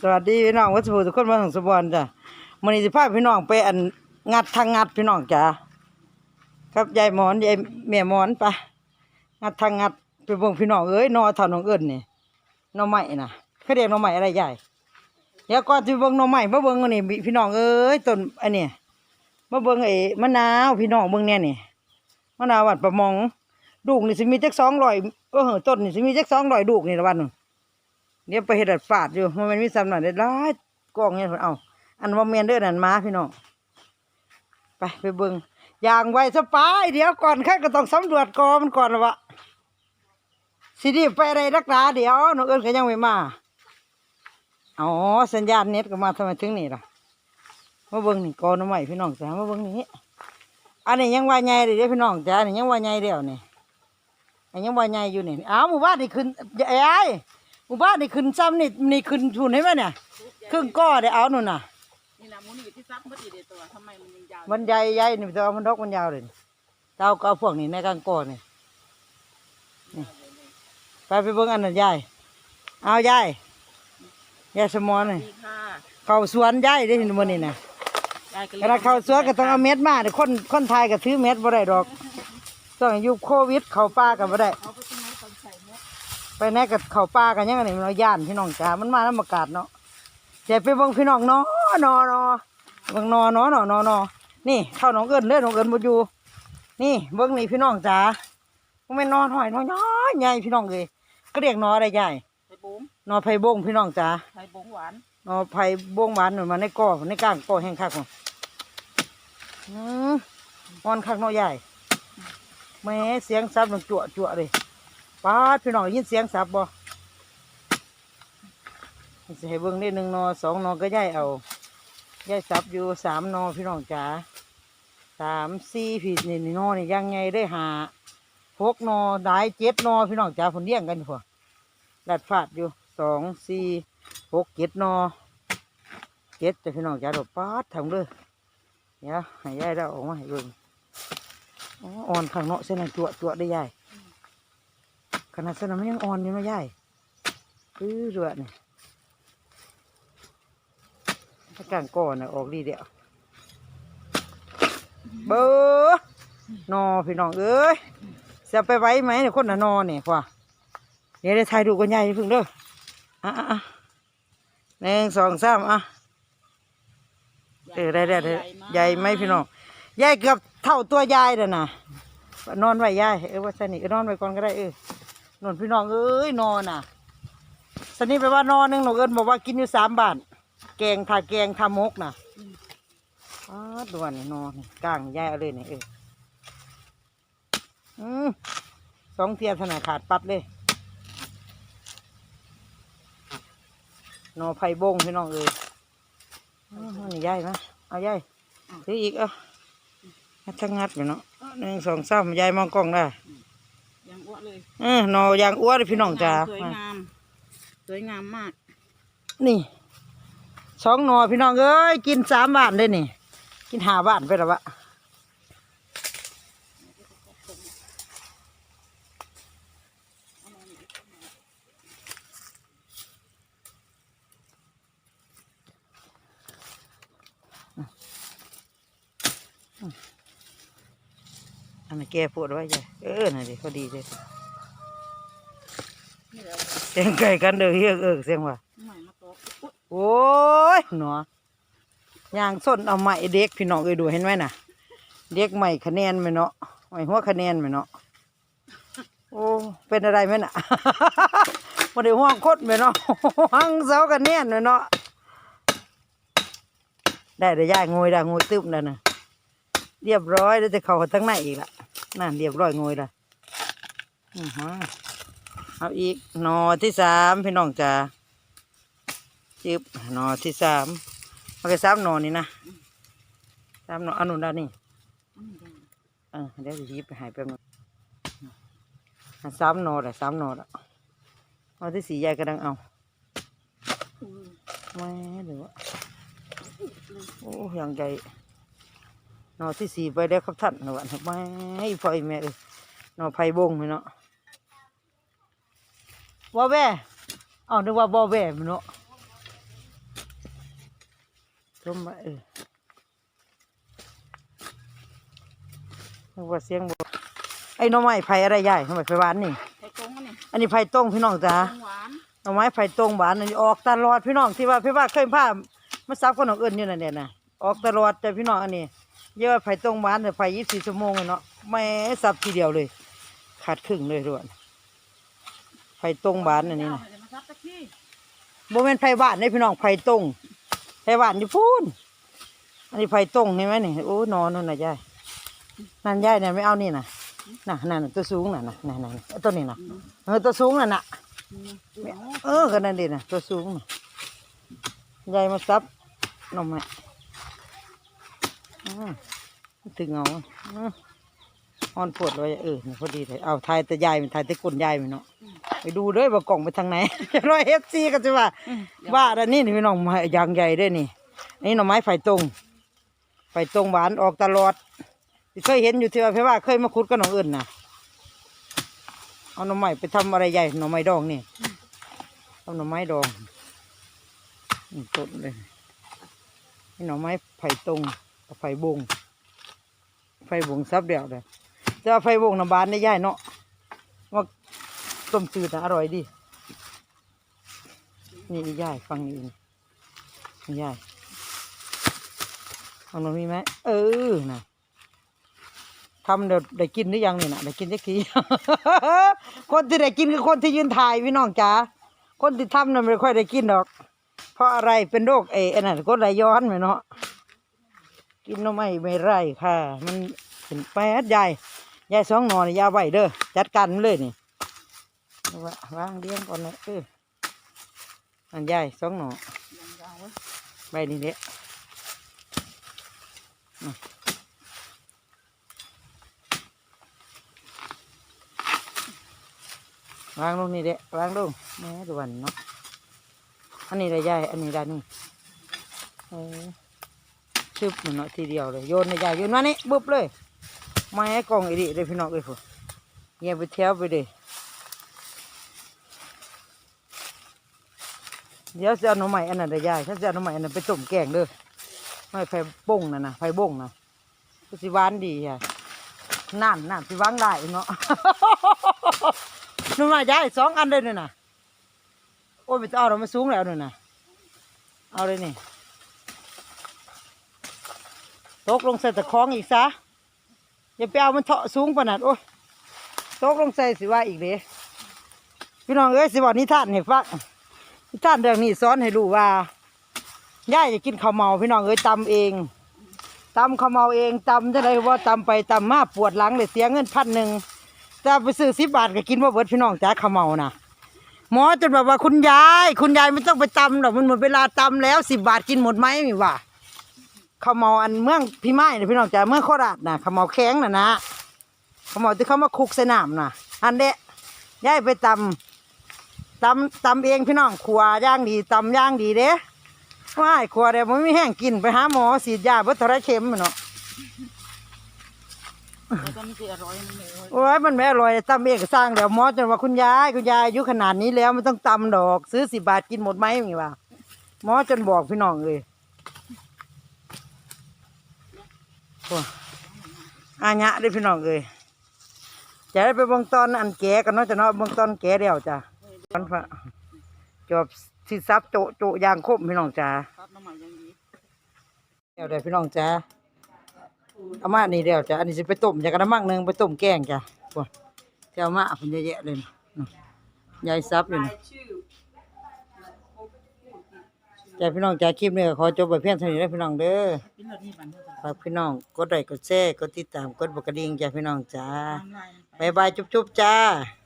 สวัสดีพี่น้องวัชผูทุกคนมาถึงสมบันจ้ะมื้อนี้สิพาพี่น้องไปอันงัดทางงัดพี่น้องจ้ะครับยายหมอนยายแม่หมอนไปงัดทางงัดไปเบิ่งพี่น้องเอ้ยนอเท่าน้องเอิ้นนี่น่อไม้น่ะเขาเรียกน่อไม้อะไรยายเดี๋ยวก่อนสิเบิ่งน่อไม้มาเบิ่งอันนี้พี่น้องเอ้ยต้นอันนี้มาเบิ่งไอ้มะนาวพี่น้องเบิ่งเนี่ยนี่มะนาววัดประมงลูกนี่สิมีจัก200เออต้นนี่สิมีจัก200ลูกนี่ละวันนึง เดี๋ยไปเห็ดดัดฝาดอยู่มันมีซ้ำหน่อยได้หลายกองเนี่ยเพิ่นเอาอันว่าเมียนเด้อนันมาพี่น้องไปไปเบิ่งอย่างไวสปายเดี๋ยวก่อนข้าก็ต้องสำรวจกอมันก่อนละวะสิรีบไปอะไรรักษาเดี๋ยวน้องเอิญก็ยังไม่มาอ๋อสัญญาณเน็ตก็มาทำไมถึงนี่ล่ะมาเบิ่งนี่กอน้ำใหม่พี่น้องจ้ามาเบิ่งนี่อันนี้ยังว่าใหญ่เลยเด้พี่น้องจ้าอันนี้ยังว่าใหญ่เดียวนี่อันยังว่าใหญ่อยู่นี่อ้าวหมู่บ้านนี่ขึ้นไอ้ไอ้ หมู่บ้านนี่ขึ้นซ้ำนี่นี่ขึ้นทุนให้ไหมเนี่ยครึ่งก้อได้เอาหนูน่ะ นี่นะมูนี่ที่ซับมันอีเดตัวทำไมมันยังยาวมันใหญ่ใหญ่นี่แต่ว่ามันดอกมันยาวเลยเจ้าก็เอาพวกนี้ในกลางก้อนี่นี่ไปไปเบิ่งอันนั้นยายเอายายยายสมอนนี่ดีค่ะเข้าสวนยายได้เห็นมื้อนี่น่ะยายก็ขณะเข้าสวนก็ต้องเอาเม็ดมาเดี๋ยวคนคนไทยก็ถือเม็ดบ่ได้ดอกต้องอยู่โควิดเข้าป่ากันบ่ได้เอาไป ไปไหนกับเขาป่ากันยังไงนี่มันเอาย่านพี่น้องจ้ามันมาน้ำอากาศเนาะเดี๋ยวไปเบิ่งพี่น้องเนาะนอนอเบิ่งนอเนาะนอนอนอนี่เข้าน้องเอิญเด้อน้องเอิญบ่อยู่นี่เบิ่งนี่พี่น้องจ้าบ่แม่นนอนหอยนอนน้อยใหญ่พี่น้องเอ้ยก็เรียกนออะไรใหญ่ไข่บุ้งนอไผ่บงพี่น้องจ้าไข่บุ้งหวานนอไผ่บงหวานหน่อยมาในกอในก้างกอแห้งคักพุ่นอืมอ่อนคักเนาะใหญ่แหม่เสียงซับมันจั่วจั่วเลย ป้าดพี่น้องยินเสียงซับบ่สิให้เบิ่งได้หนึ่งนอสองนอก็ย่ายเอาย่ายซับอยู่สามนอพี่น้องจ๋าสามสี่พี่นี่นี่นอนี่ยังไงได้หาหกนอได้เจ็ดนอพี่น้องจ๋าผลเลี้ยงกันอยู่พอดัดฟาดอยู่สองสี่หกเจ็ดนอเจ็ดแต่พี่น้องจ๋าดอกปาดทำเลยเดี๋ยให้ย่ายได้ออกมาให้เบิ่งอ๋ออ่อนข้างเนาะเส้นนั้นจั่วจั่วได้ย่าย ขนาดสนนั้นมันยังอ่อนอยู่นะย่ายอื้อเรือนี่ถ้ากลางก่อนนะออกดีเดียวเบอร์นอพี่น้องเอ้ยจะไปไว้ไหมเนี่ยคนน่ะนอนเนี่ยพ่อเดี๋ยวได้ถ่ายดูกันใหญ่พึ่งเด้ออะอะอะหนึ่งสองสามอะเออได้ได้ได้ใหญ่ไหมพี่น้องใหญ่เกือบเท่าตัวยายเลยนะนอนไว้ยายเออว่าสนิทนอนไว้ก่อนก็ได้เออ นอนพี่น้องเอ้ยนอนน่ะสนิทไปว่านอนหนึ่งหนูเอิญบอกว่ากินอยู่สามบาทแกงทาแกงทามกน่ะอ้าดวนนอนก้างย่ายเอาเนี่ยเอออืมสองเทียนขนาดขาดปัดเลยนอไผ่บงพี่น้องเอ้ยนี่ย่ายมเอาย่ายซื้ออีกเอางัดทั้งงัดไปเนาะหนึ่งสองสามยายมองกล้องได้ เลยเออนอยางอ้วนเลยพี่น้องจ้าสวยงาม สวยงามมาก นี่สองหนอพี่น้องเอ้ยกินสามบาทเลยนี่ กินห้าบาทไปแล้ววะอันนี้นแกปวดไว้จ้ะเออน่ะดิพอดีเลยนี่แหละเสียงไก่กันเด้อเฮียเออเสียงว่าใหม่มาโตอุ๊ยโอ้ยหนอย่างส้นเอาใหม่เด็กพี่น้องเอ้ยดูเห็นไหมน่ะ เด็กใหม่คะแนนไหมเนาะใหม่หัวคะแนนไหมเนาะโอ้เป็นอะไรไหมน่ะมาได้ห่วงคดไหมเนาะหังเสาคะแนนไหมเนาะได้ได้ย่ายงวยได้งวยตึบแล้วนะเรียบร้อยแล้วจะเข้าทั้งในอีกละนั่นเรียบร้อยงวยละอือฮะ เอาอีกหนอที่สามพี่น้องจ๋าจึบหนอที่สามเอาไปสามหนอนี่นะสามหนออันนู้นด้านนี้เออเดี๋ยวจะยิบไปหายไปหมดสามหนอแหละสามหนอละเอาที่สี่ยายกำลังเอาอืมไม่หรือว่าโอ้ยังใหญ่หนอที่สี่ไปแล้วครับท่านหนอวันไม่ไฟแม่เอ้ยหนอไผ่บงเลยเนาะ ว่าแว่เอานึกว่าบ่แว่มันเนาะต้มมาเออนึกว่าเสียงบ่ไอ้หน่อไม้ไผ่อะไรใหญ่ทำไมไผ่หวานนี่ ไข่ตรงอันนี้อันนี้ไผ่ต้งพี่น้องจ้าตรงหวานหน่อไม้ไผ่ตรงหวานอันนี้ออกตลอดพี่น้องที่ว่าพี่ว่าเคยพามาซับคนอื่นอยู่นั่นแหละนะออกตลอดแต่พี่น้องอันนี้เยอะว่าไผ่ตรงหวานแต่ไผ่ยี่สิบชั่วโมงเลยเนาะไม่ซับทีเดียวเลย ขาดครึ่งเลยด้วยไผ่ ตรงหวานอันนี้นะเดี๋ยวมาซับตะขี้โมเมนไผ่หวานนี่พี่น้องไผ่ตรงไผ่หวานอยู่พูนอันนี้ไผ่ตรงเห็นไหมนี่โอ้นอนนั่นน่ะยายนั่นยายเนี่ยไม่เอานี่นะน่ะนั่นตัวสูงน่ะน่ะนั่นน่ะตัวนี้น่ะเออตัวสูงน่ะน่ะเอออก็นั่นดีนะตัวสูงน่ะยายมาซับน่อไม้อืมถึงเอาอ่อนปวดไว้เออพอดีเลยเอาถ่ายแต่ยายมันถ่ายแต่ก้นยายมันเนาะ ไปดูเด้อว่ากล่องไปทางไหนร้อยเอฟซีก็จะว่าอืมว่าอันนี้นี่พี่น้องมาอยางใหญ่เด้วยนี่นี่หน่อไม้ไผ่ตรงไผ่ตรงหวานออกตลอดที่เคยเห็นอยู่ที่ว่าเพว่าเคยมาขุดกับน้องอื่นน่ะเอาหน่อไม้ไปทำอะไรใหญ่หน่อไม้ดองนี่เอาหน่อไม้ดองนี่ต้นเลยนี่หน่อไม้ไผ่ตรงกับไผ่บงไผ่บงซับเดียวเลยแต่ว่าไผ่บงน้ำบานได้ใหญ่เนาะว่า ต้มจืดน่ะอร่อยดี นี่นี่ยายฟังนี่นี่นี่ยายเอาหนูมีไหมเออนะทำเดี๋ยวได้กินหรือยังนี่นะได้กินสักที คนที่ได้กินคือคนที่ยืนถ่ายพี่น้องจ๋าคนที่ทำน่ะไม่ค่อยได้กินดอก เพราะอะไรเป็นโรคเอไอ้นั่นก็ไหลย้อนไหมเนาะกินน้ไม่ไม่ไรค่ะ มันเป็นแป๊ดยายยายสองนอนยาไหวเด้อจัดการมันเลยนี่ เอาวางเลี้ยงก่อนนะเอออันใหญ่สองหน่อยาวไว้ใบนี้เด็ดวางลงนี่เด็วางลงแม่ด่วนเนาะอันนี้ได้ใหญ่อันนี้ได้นี่เออชึบมันเนาะทีเดียวเลยโยนในใหญ่โยนมานี่บุบเลยไม้กล่องอีดิเลยพี่น้องเลยพวกเงียบไปเที่ยวไปเลย เดี๋ยวจะเอาหน่อไม้อันนั้นได้ยายถ้าจะเอาหน่อไม้อันนั้นไปต้มแกงเด้อไม่ไฟบ่งน่ะนะไฟบ่งนะสิหวานดีค่ะนั่นนั่นสิหวางได้เนาะหน่อไม้ยายสองอันเลยนี่นะโอ้ยไม่ต้องเอาเรามาสูงแล้วนี่นะเอาเลยนี่ตกลงใส่ตะคองอีกซะอย่าไปเอามันเถาะสูงปานนั้นโอ้ยตกลงใส่สิว่าอีกเลยพี่น้องเอ้ยสิบอกนิทานให้ฟัง ท่านเรื่องนี้สอนให้รู้ว่าย่ายจะกินข้าวเมาพี่น้องเอ้ยตำเองตำข้าวเมาเองตำจะได้ว่าตำไปตำมาปวดหลังเลยเสียเงินพันหนึ่งแต่ไปซื้อสิบบาทก็กินว่าเบิดพี่น้องจ้าข้าวเมานะหมอจนแบอกว่าคุณยาย คุณยายไม่ต้องไปตำหรอกมันหมดเวลาตำแล้วสิบบาทกินหมดไหมมีว่าข้าวเมาอันเมืองพี่ไม้นะพี่น้องจ้าเมืองโคราชนะข้าวเมาแข็งนะนะข้าวเมาที่เขามาคลุกใส่น้ำนะอันเดะย่ายไปตำ ตำตำเองพี่น้องขัวย่างดีตำย่างดีเด้ว่ายขัวเดี๋ยวมันไม่แห้งกินไปหาหมอฉีดยาเบิดทรายเข็มมันเนาะแล้วก็มันจะอร่อยมันเลยโอ้ยมันไม่อร่อยตำเองก็สร้างแล้วหมอจนว่าคุณยายคุณยายอายุขนาดนี้แล้วไม่ต้องตำดอก ซื้อสิบบาทกินหมดไหมอย่างงี้ว่าหมอจนบอกพี่น้องเลยโอ้อาญะเด้อพี่น้องเลยจะได้ไปเบิ่งตอนอันแก่กันเนาะจะเนาะเบิ่งตอนแก่แล้วจ้ะ ตอนพระจอบสิซับโจะโจะยางคมพี่น้องจ้าครับน้ำมันยังดีเดี๋ยวเดี๋ยวพี่น้องจ้าเอามานี่เดี๋ยวจ้าอันนี้จะไปต้มจากกระมังหนึ่งไปต้มแกงจ้ะว้าเที่ยวมาเป็นเยอะแยะเลยนะยายซับอยู่นะจ้าพี่น้องจ้าคลิปนี้ก็ขอจบไปเพียงเท่านี้นะพี่น้องเด้อกินแบบนี้มันเท่าไหร่ฝากพี่น้องกดไลค์กดแชร์กดติดตามกดบกกระดิ่งจ้าพี่น้องจ้าทำลายมันไปบายบายจุ๊บๆจ้าบ